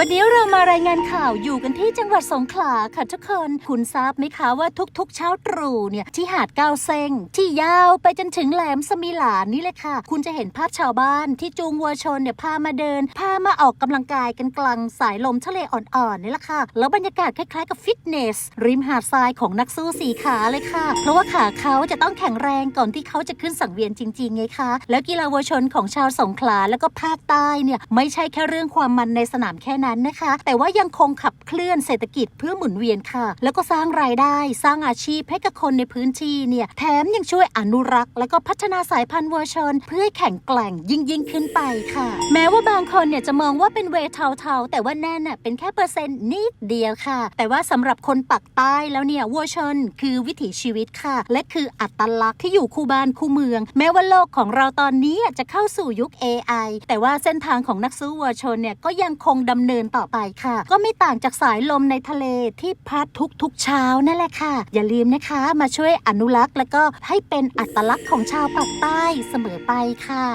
วันนี้เรามารายงานข่าวอยู่กันที่จังหวัดสงขลาค่ะทุกคน คุณทราบไหมคะว่าทุกๆ เช้าตรู่เนี่ยที่หาดเก้าเซงที่ยาวไปจนถึงแหลมสมิหลานี่เลยค่ะ คุณจะเห็นภาพชาวบ้านที่จูงวัวชนเนี่ยพามาเดิน พามาออกกำลังกายกันกลางสายลมทะเลอ่อนๆนี่แหละค่ะ แล้วบรรยากาศคล้ายๆกับฟิตเนส ริมหาดทรายของนักสู้สีขาเลยค่ะ เพราะว่าขาเขาจะต้องแข็งแรงก่อนที่เขาจะขึ้นสังเวียนจริงๆไงคะ แล้วกีฬาวัวชนของชาวสงขลาแล้วก็ภาคใต้เนี่ยไม่ใช่แค่เรื่องความมันในสนามแค่นั้นนะคะ แต่ว่ายังคงขับเคลื่อนเศรษฐกิจเพื่อหมุนเวียนค่ะ แล้วก็สร้างรายได้ สร้างอาชีพให้กับคนในพื้นที่เนี่ยแถมยังช่วยอนุรักษ์ แล้วก็พัฒนาสายพันธุ์วัวชนเพื่อแข็งแกร่งยิ่งยิ่งขึ้นไปค่ะ แม้ว่าบางคนเนี่ยจะมองว่าเป็นเวทเทาๆ แต่ว่าแน่น่ะเป็นแค่เปอร์เซ็นต์นิดเดียวค่ะ แต่ว่าสำหรับคนปักใต้แล้วเนี่ยวัวชนคือวิถีชีวิตค่ะ และคืออัตลักษณ์ที่อยู่คู่บ้านคู่เมือง แม้ว่าโลกของเราตอนนี้จะเข้าสู่ยุค AI แต่ว่าเส้นทางของนักสู้วัวชนเนี่ยก็ยังคงดำเนินต่อไปค่ะ ก็ไม่ต่างจากสายลมในทะเลที่พัดทุกๆเช้านั่นแหละค่ะ อย่าลืมนะคะ มาช่วยอนุรักษ์ แล้วก็ให้เป็นอัตลักษณ์ของชาวปากใต้เสมอไปค่ะ